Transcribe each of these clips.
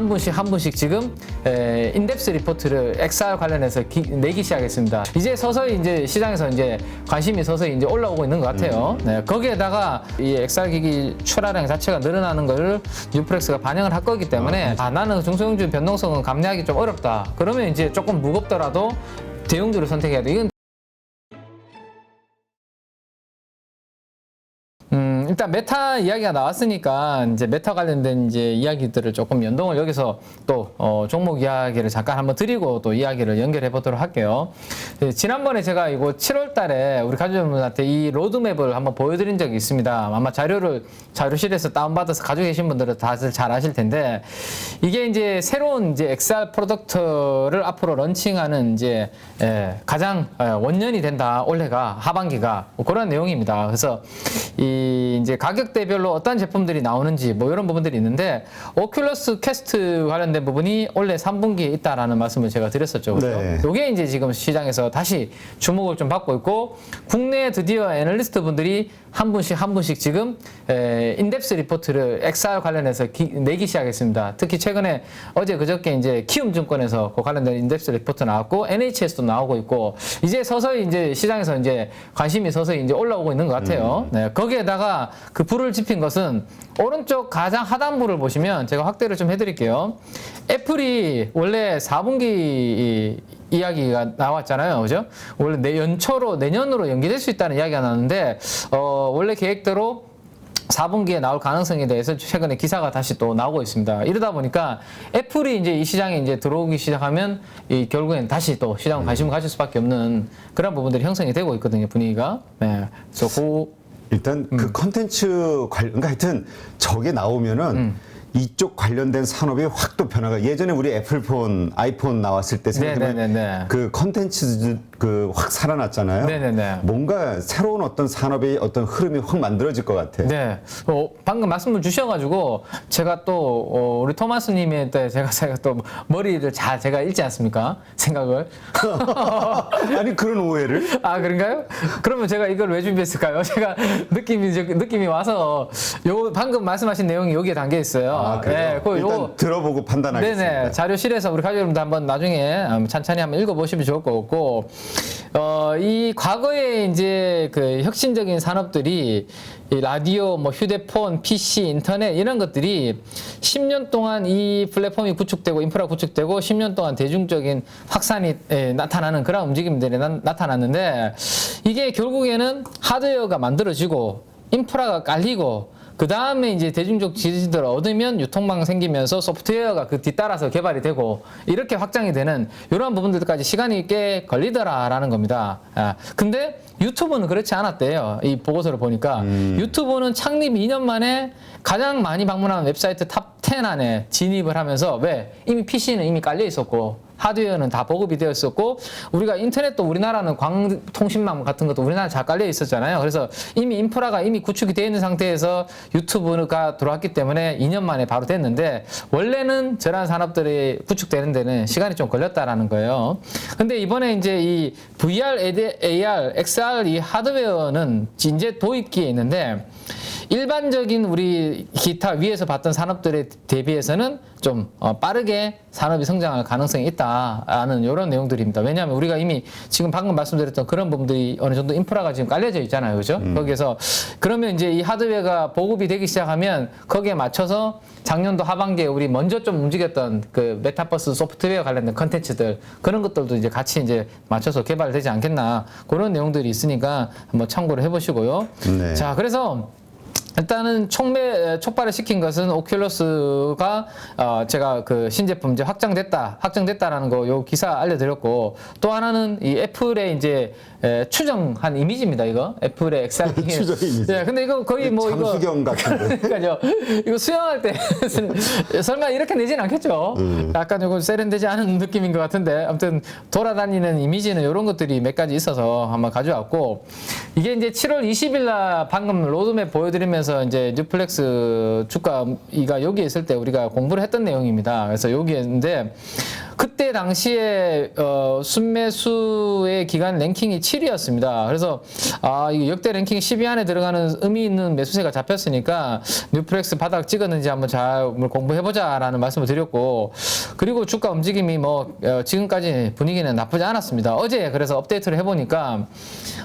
한 분씩 한 분씩 지금 에, 인덱스 리포트를 XR 관련해서 기- 내기 시작했습니다. 이제 서서히 이제 시장에서 이제 관심이 서서히 이제 올라오고 있는 것 같아요. 네, 거기에다가 이 XR 기기 출하량 자체가 늘어나는 것을 뉴프렉스가 반영을 할 거기 때문에 아, 나는 중소형주 변동성은 감내하기 좀 어렵다. 그러면 이제 조금 무겁더라도 대형주를 선택해야 돼. 이건 일단 메타 이야기가 나왔으니까 이제 메타 관련된 이제 이야기들을 조금 연동을 여기서 또 어, 종목 이야기를 잠깐 한번 드리고 또 이야기를 연결해 보도록 할게요. 네, 지난번에 제가 이거 7월 달에 우리 가족분한테 이 로드맵을 한번 보여드린 적이 있습니다. 아마 자료를 자료실에서 다운받아서 가지고 계신 분들은 다들 잘 아실 텐데 이게 이제 새로운 이제 XR 프로덕트를 앞으로 런칭하는 이제 예, 가장 예, 원년이 된다 올해가 하반기가 뭐 그런 내용입니다. 그래서 이 이제 가격대별로 어떤 제품들이 나오는지 뭐 이런 부분들이 있는데 오큘러스 퀘스트 관련된 부분이 올해 3분기에 있다라는 말씀을 제가 드렸었죠. 그죠? 네. 요게 이제 지금 시장에서 다시 주목을 좀 받고 있고 국내 드디어 애널리스트 분들이 한 분씩 한 분씩 지금 에, 인덱스 리포트를 XR 관련해서 기- 내기 시작했습니다. 특히 최근에 어제 그저께 이제 키움증권에서 그 관련된 인덱스 리포트 나왔고 NHS도 나오고 있고 이제 서서히 이제 시장에서 이제 관심이 서서히 이제 올라오고 있는 것 같아요. 네, 거기에다가 그 불을 지핀 것은 오른쪽 가장 하단부를 보시면 제가 확대를 좀 해드릴게요. 애플이 원래 4분기 이야기가 나왔잖아요. 그죠? 원래 내 연초로, 내년으로 연기될 수 있다는 이야기가 나왔는데, 어, 원래 계획대로 4분기에 나올 가능성에 대해서 최근에 기사가 다시 또 나오고 있습니다. 이러다 보니까 애플이 이제 이 시장에 이제 들어오기 시작하면 이 결국엔 다시 또 시장 관심을 가질 수밖에 없는 그런 부분들이 형성이 되고 있거든요, 분위기가. 네. 그래서 그, 일단 그 컨텐츠 관 그러니까 하여튼 저게 나오면은 이쪽 관련된 산업이 확 또 변화가 예전에 우리 애플폰, 아이폰 나왔을 때 생각해보면 네네네네. 그 컨텐츠 그 확 살아났잖아요. 네네네. 뭔가 새로운 어떤 산업의 어떤 흐름이 확 만들어질 것 같아. 네. 어, 방금 말씀을 주셔가지고 제가 또 어, 우리 토마스님의 때 제가 제가 또 머리를 잘 제가 읽지 않습니까? 생각을. 아니 그런 오해를 아 그런가요? 그러면 제가 이걸 왜 준비했을까요? 제가 느낌이 저- 느낌이 와서 요 방금 말씀하신 내용이 여기에 담겨 있어요. 아 그래요. 네, 그 일단 요 들어보고 판단하겠습니다. 네네 자료실에서 우리 가족 여러분들 한번 나중에 음, 찬찬히 한번 읽어보시면 좋을 것 같고 어, 이 과거에 이제 그 혁신적인 산업들이 이 라디오, 뭐 휴대폰, PC, 인터넷 이런 것들이 10년 동안 이 플랫폼이 구축되고 인프라 구축되고 10년 동안 대중적인 확산이 예, 나타나는 그런 움직임들이 나, 나타났는데 이게 결국에는 하드웨어가 만들어지고 인프라가 깔리고 그 다음에 이제 대중적 지지들을 얻으면 유통망 생기면서 소프트웨어가 그 뒤따라서 개발이 되고 이렇게 확장이 되는 이러한 부분들까지 시간이 꽤 걸리더라라는 겁니다. 아, 근데 유튜브는 그렇지 않았대요. 이 보고서를 보니까 유튜브는 창립 2년 만에 가장 많이 방문하는 웹사이트 탑 10 안에 진입을 하면서 왜 이미 PC는 이미 깔려 있었고 하드웨어는 다 보급이 되어 있었고 우리가 인터넷도 우리나라는 광통신망 같은 것도 우리나라 잘 깔려 있었잖아요. 그래서 이미 인프라가 이미 구축이 되어 있는 상태에서 유튜브가 들어왔기 때문에 2년 만에 바로 됐는데 원래는 저런 산업들이 구축되는 데는 시간이 좀 걸렸다라는 거예요. 근데 이번에 이제 이 VR, AR, XR 이 하드웨어는 이제 도입기에 있는데 일반적인 우리 기타 위에서 봤던 산업들에 대비해서는 좀 어, 빠르게 산업이 성장할 가능성이 있다라는 이런 내용들입니다. 왜냐하면 우리가 이미 지금 방금 말씀드렸던 그런 부분들이 어느 정도 인프라가 지금 깔려져 있잖아요. 그죠? 거기에서 그러면 이제 이 하드웨어가 보급이 되기 시작하면 거기에 맞춰서 작년도 하반기에 우리 먼저 좀 움직였던 그 메타버스 소프트웨어 관련된 컨텐츠들 그런 것들도 이제 같이 이제 맞춰서 개발되지 않겠나 그런 내용들이 있으니까 한번 참고를 해보시고요. 네. 자, 그래서 일단은 촉매 촉발을 시킨 것은 오큘러스가 어 제가 그 신제품 이제 확장됐다 확정됐다라는 거 요 기사 알려드렸고 또 하나는 이 애플의 이제 에, 추정한 이미지입니다 이거 애플의 XR 기기. 추정 이미지. 네, 근데 이거 거의 뭐 이거 잠수경 같은데. 그러니까요. 이거 수영할 때 설마 이렇게 내진 않겠죠. 음. 약간 조금 세련되지 않은 느낌인 것 같은데 아무튼 돌아다니는 이미지는 이런 것들이 몇 가지 있어서 한번 가져왔고 이게 이제 7월 20일 날 방금 로드맵 보여드리면 서 증권에서 이제 뉴플렉스 주가가 여기에 있을 때 우리가 공부를 했던 내용입니다. 그래서 여기에 있는데 그때 당시에 어, 순매수의 기간 랭킹이 7위였습니다. 그래서 아 역대 랭킹 10위 안에 들어가는 의미 있는 매수세가 잡혔으니까 뉴플렉스 바닥 찍었는지 한번 잘 공부해보자라는 말씀을 드렸고 그리고 주가 움직임이 뭐 어, 지금까지 분위기는 나쁘지 않았습니다. 어제 그래서 업데이트를 해보니까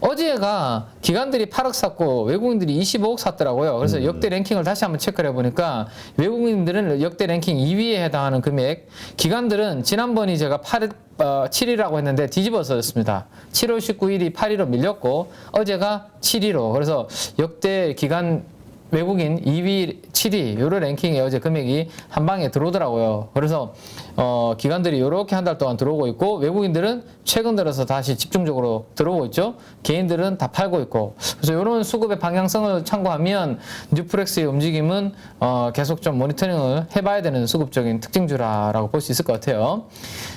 어제가 기관들이 8억 샀고 외국인들이 25억 샀더라고요. 그래서 역대 랭킹을 다시 한번 체크를 해보니까 외국인들은 역대 랭킹 2위에 해당하는 금액, 기관들은 지난 번이 제가 8, 어, 7위라고 했는데 뒤집어졌습니다. 7월 19일이 8위로 밀렸고 어제가 7위로 그래서 역대 기간 외국인 2위, 7위 요런 랭킹에 어제 금액이 한 방에 들어오더라고요. 그래서 어, 기관들이 이렇게 한 달 동안 들어오고 있고 외국인들은 최근 들어서 다시 집중적으로 들어오고 있죠. 개인들은 다 팔고 있고 그래서 이런 수급의 방향성을 참고하면 뉴프렉스의 움직임은 어, 계속 좀 모니터링을 해봐야 되는 수급적인 특징주라라고 볼 수 있을 것 같아요.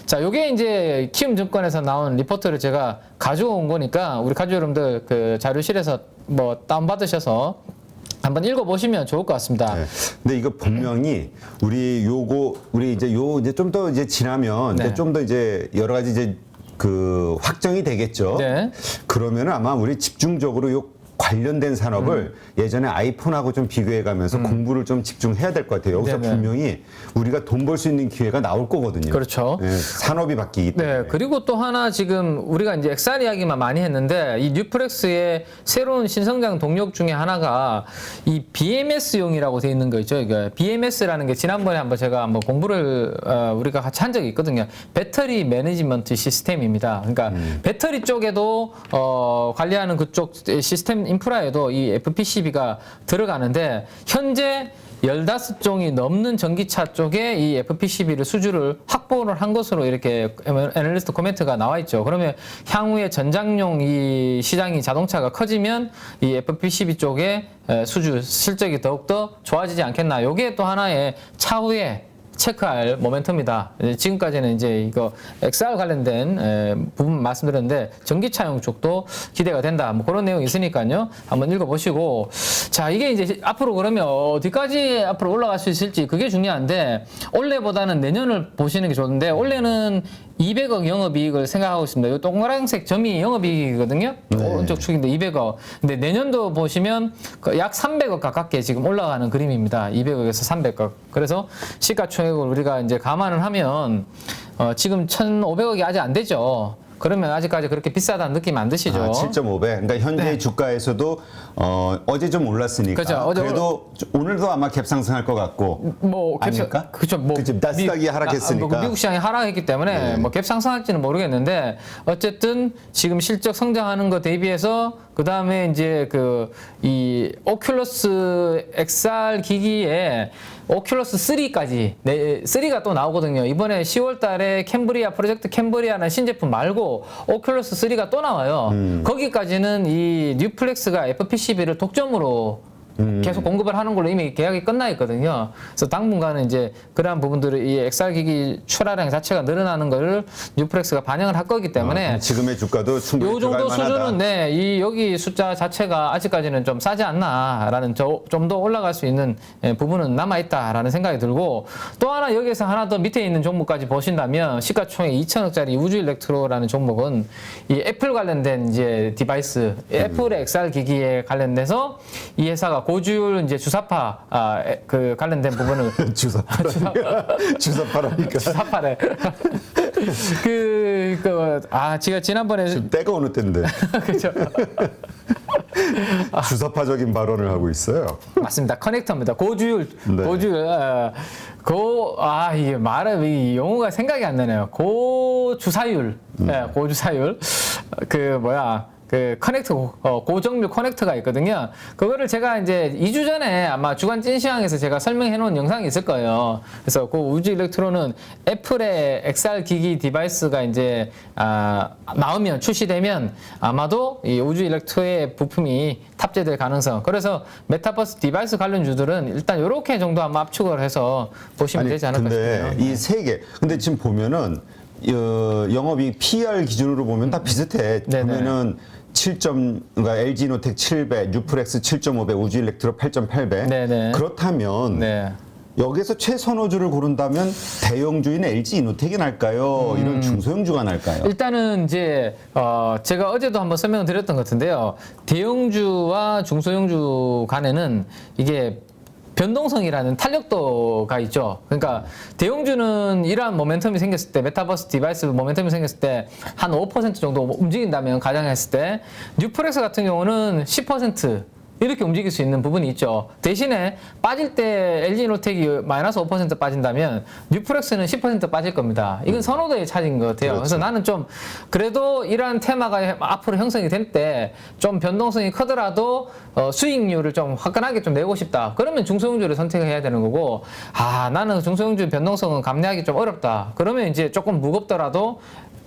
자, 요게 이제 키움증권에서 나온 리포트를 제가 가져온 거니까 우리 가족 여러분들 그 자료실에서 뭐 다운 받으셔서 한번 읽어보시면 좋을 것 같습니다. 네. 근데 이거 분명히 우리 요거 우리 이제 요 이제 좀 더 이제 지나면 네. 좀 더 이제 여러 가지 이제 그 확정이 되겠죠. 네. 그러면은 아마 우리 집중적으로 요 관련된 산업을 음. 예전에 아이폰하고 좀 비교해 가면서 공부를 좀 집중해야 될 것 같아요. 여기서 네네. 분명히 우리가 돈 벌 수 있는 기회가 나올 거거든요. 그렇죠. 네, 산업이 바뀌기 때문에. 네, 그리고 또 하나 지금 우리가 이제 엑살 이야기만 많이 했는데 이 뉴프렉스의 새로운 신성장 동력 중에 하나가 이 BMS용이라고 돼 있는 거 있죠. 이게 BMS라는 게 지난번에 한번 제가 한번 공부를 어, 우리가 같이 한 적이 있거든요. 배터리 매니지먼트 시스템입니다. 그러니까 배터리 쪽에도 어, 관리하는 그쪽 시스템 인프라에도 이 FPCB가 들어가는데 현재 15종이 넘는 전기차 쪽에 이 FPCB를 수주를 확보를 한 것으로 이렇게 애널리스트 코멘트가 나와 있죠. 그러면 향후에 전장용 이 시장이 자동차가 커지면 이 FPCB 쪽에 에, 수주 실적이 더욱더 좋아지지 않겠나. 요게 또 하나의 차후에 체크할. 이제 지금까지는 이제 이거 XR 관련된 에, 부분 말씀드렸는데 전기차용 쪽도 기대가 된다. 뭐 그런 내용이 있으니까요. 한번 읽어보시고 자 이게 이제 앞으로 그러면 어디까지 앞으로 올라갈 수 있을지 그게 중요한데 올해보다는 내년을 보시는 게 좋은데 올해는 200억 영업이익을 생각하고 있습니다. 이 동그란색 점이 영업이익이거든요. 오른쪽 축인데 200억. 근데 내년도 보시면 그약 300억 가깝게 지금 올라가는 그림입니다. 200억에서 300억. 그래서 시가총액을 우리가 이제 감안을 하면 어, 지금 1,500억이 아직 안 되죠. 그러면 아직까지 그렇게 비싸다는 느낌 안 드시죠? 아, 7.5배. 그러니까 현재 네. 주가에서도 어, 어제 좀 올랐으니까. 그죠. 어제 그래도 오늘도 아마 갭 상승할 것 같고. 뭐 아닙니까? 그렇죠. 뭐 그치, 나스닥이 미- 하락했으니까. 아, 뭐 미국 시장이 하락했기 때문에 네. 뭐갭 상승할지는 모르겠는데 어쨌든 지금 실적 성장하는 거 대비해서 그 다음에 이제 그 이 오큘러스 XR 기기에 오큘러스 3까지 네, 3가 또 나오거든요. 이번에 10월 달에 캠브리아 프로젝트 캠브리아라는 신제품 말고 오큘러스 3가 또 나와요. 음. 거기까지는 이 뉴플렉스가 FPCB를 독점으로 음. 계속 공급을 하는 걸로 이미 계약이 끝나 있거든요. 그래서 당분간은 이제 그러한 부분들을 이 XR 기기 출하량 자체가 늘어나는 거를 뉴프렉스가 반영을 할 거기 때문에 어, 지금의 주가도 충분히 요 정도. 수준은 네, 이 여기 숫자 자체가 아직까지는 좀 싸지 않나라는 좀 더 올라갈 수 있는 예, 부분은 남아 있다라는 생각이 들고 또 하나 여기서 하나 더 밑에 있는 종목까지 보신다면 시가총액 2천억짜리 우주 일렉트로라는 종목은 이 애플 관련된 이제 디바이스, 애플의 XR 기기에 관련돼서 이 회사가 고주율 이제 주사파 아, 에, 그 관련된 부분을 주사파라니까. 주사파라니까. 주사파래 그, 그, 아, 제가 지난번에 지금 때가 어느 때인데. 그죠. 주사파적인 발언을 하고 있어요. 맞습니다. 커넥터입니다. 고주율, 네. 고주율, 어, 고, 아, 이게 말은, 이 용어가 생각이 안 나네요. 고주사율, 예, 고주사율. 그, 뭐야. 그 커넥터 어, 고정률 커넥터가 있거든요. 그거를 제가 이제 2주 전에 아마 주간 찐시황에서 제가 설명해 놓은 영상이 있을 거예요. 그래서 그 우주 일렉트론은 애플의 XR 기기 디바이스가 이제 아, 나오면 출시되면 아마도 이 우주 일렉트로의 부품이 탑재될 가능성. 그래서 메타버스 디바이스 관련주들은 일단 이렇게 정도 아마 압축을 해서 보시면 되지 않을까 근데 싶어요. 이 세 개. 근데 지금 보면은 어, 영업이 PR 기준으로 보면 다 비슷해. 네네. 보면은 7점 그러니까 LG 노텍 7배, 뉴프렉스 7.5배, 우주 일렉트로 8.8배. 네네. 그렇다면 네. 여기서 최선호주를 고른다면 대형주인 LG 이노텍이 날까요? 음. 이런 중소형주가 날까요? 일단은 이제 어 제가 어제도 한번 설명을 드렸던 것 같은데요. 대형주와 중소형주 간에는 이게 변동성이라는 탄력도가 있죠. 그러니까 대형주는 이러한 모멘텀이 생겼을 때 메타버스 디바이스 모멘텀이 생겼을 때 한 5% 정도 움직인다면 가정했을 때 뉴프렉스 같은 경우는 10% 이렇게 움직일 수 있는 부분이 있죠. 대신에 빠질 때 LG 노텍이 마이너스 5% 빠진다면 뉴프렉스는 10% 빠질 겁니다. 이건 선호도의 차이인 것 같아요. 그래서 나는 좀 그래도 이러한 테마가 앞으로 형성이 될 때 좀 변동성이 크더라도 어, 수익률을 좀 화끈하게 좀 내고 싶다. 그러면 중소형주를 선택해야 되는 거고 아 나는 중소형주 변동성은 감내하기 좀 어렵다. 그러면 이제 조금 무겁더라도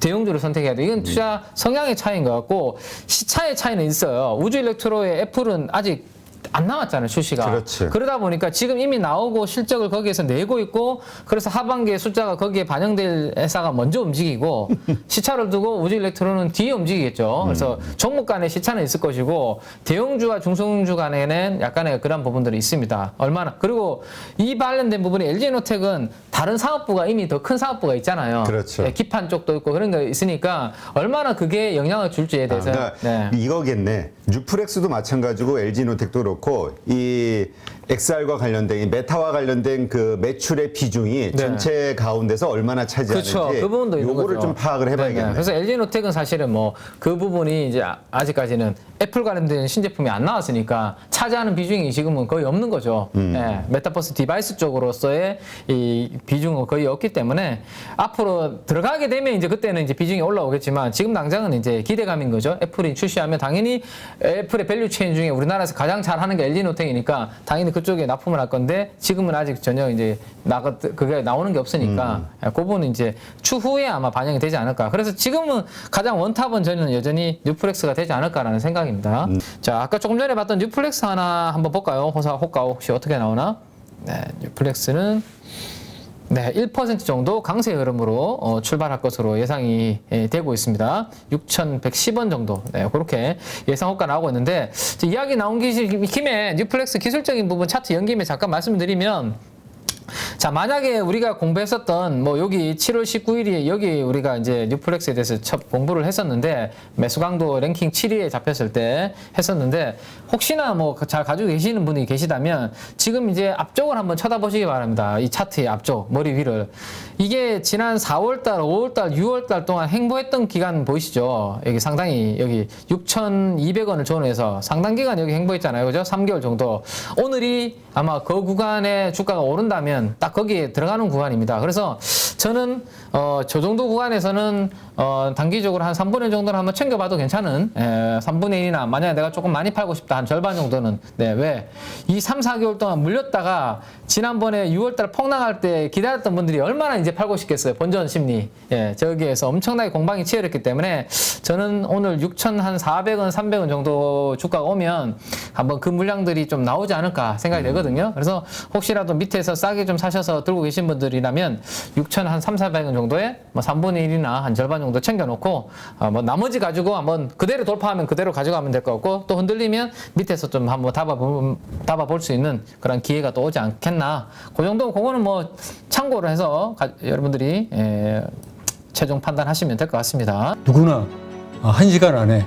대형주를 선택해야 돼. 이건 투자 성향의 차이인 것 같고 시차의 차이는 있어요. 우주 일렉트로의 애플은 아직 안 나왔잖아요, 출시가. 그렇지. 그러다 보니까 지금 이미 나오고 실적을 거기에서 내고 있고 그래서 하반기에 숫자가 거기에 반영될 회사가 먼저 움직이고 시차를 두고 우주 일렉트로는 뒤에 움직이겠죠. 그래서 종목 간의 시차는 있을 것이고 대형주와 중소형주 간에는 약간의 그런 부분들이 있습니다. 얼마나 그리고 이 관련된 부분이 LG노텍은 다른 사업부가 이미 더 큰 사업부가 있잖아요. 그렇죠. 예, 기판 쪽도 있고 그런 거 있으니까 얼마나 그게 영향을 줄지에 아, 대해서 그러니까 네. 이거겠네. 뉴프렉스도 마찬가지고 LG 노텍도 그렇고 이 XR과 관련된 이 메타와 관련된 그 매출의 비중이 전체 가운데서 얼마나 차지하는지 네. 그렇죠. 그 부분도 있는 요거를 거죠. 좀 파악을 해봐야겠네. 네네. 그래서 LG노텍은 사실은 뭐 그 부분이 이제 아- 아직까지는 애플 관련된 신제품이 안 나왔으니까 차지하는 비중이 지금은 거의 없는 거죠. 음. 예, 메타버스 디바이스 쪽으로서의 이 비중은 거의 없기 때문에 앞으로 들어가게 되면 이제 그때는 이제 비중이 올라오겠지만 지금 당장은 이제 기대감인 거죠. 애플이 출시하면 당연히 애플의 밸류 체인 중에 우리나라에서 가장 잘하는 게 LG노텍이니까 당연히 그쪽에 납품을 할 건데 지금은 아직 전혀 이제 나가 그게 나오는 게 없으니까 그 부분은 이제 추후에 아마 반영이 되지 않을까. 그래서 지금은 가장 원탑은 저는 여전히 뉴플렉스가 되지 않을까라는 생각입니다. 자, 아까 조금 전에 봤던 뉴플렉스 하나 한번 볼까요? 호사 호가 혹시 어떻게 나오나? 네, 뉴플렉스는 네, 1% 정도 강세 흐름으로 어, 출발할 것으로 예상이 예, 되고 있습니다. 6,110원 정도. 네, 그렇게 예상 호가 나오고 있는데 자, 이야기 나온 기- 김에 뉴플렉스 기술적인 부분 차트 연김에 잠깐 말씀드리면 자, 만약에 우리가 공부했었던 뭐 여기 7월 19일이 여기 우리가 이제 뉴플렉스에 대해서 첫 공부를 했었는데 매수 강도 랭킹 7위에 잡혔을 때 했었는데 혹시나 뭐 잘 가지고 계시는 분이 계시다면 지금 이제 앞쪽을 한번 쳐다보시기 바랍니다. 이 차트의 앞쪽 머리 위를 이게 지난 4월달, 5월달, 6월달 동안 행보했던 기간 보이시죠? 여기 상당히 여기 6,200원을 전후해서 상당 기간 여기 행보했잖아요. 그죠? 3개월 정도. 오늘이 아마 그 구간에 주가가 오른다면 딱 거기에 들어가는 구간입니다. 그래서 저는 어, 저 정도 구간에서는 어, 단기적으로 한 3분의 1 정도는 한번 챙겨봐도 괜찮은 에, 3분의 1이나 만약에 내가 조금 많이 팔고 싶다 한 절반 정도는 네, 왜? 이 3, 4개월 동안 물렸다가 지난번에 6월달 폭락할 때 기다렸던 분들이 얼마나 이제 팔고 싶겠어요. 본전 심리. 예, 저기에서 엄청나게 공방이 치열했기 때문에 저는 오늘 6,400원, 300원 정도 주가가 오면 한번 그 물량들이 좀 나오지 않을까 생각이 되거든요. 그래서 혹시라도 밑에서 싸게 좀 사셔서 들고 계신 분들이라면 6,000한 3, 400원 정도에 뭐 3분의 1이나 한 절반 정도 챙겨놓고 아, 뭐 나머지 가지고 한번 그대로 돌파하면 그대로 가져가면 될 것 같고 또 흔들리면 밑에서 좀 한번 잡아볼, 잡아볼 수 있는 그런 기회가 또 오지 않겠나. 그 정도 그거는 뭐 참고를 해서 가- 여러분들이 예, 최종 판단하시면 될 것 같습니다. 누구나 아, 한 시간 안에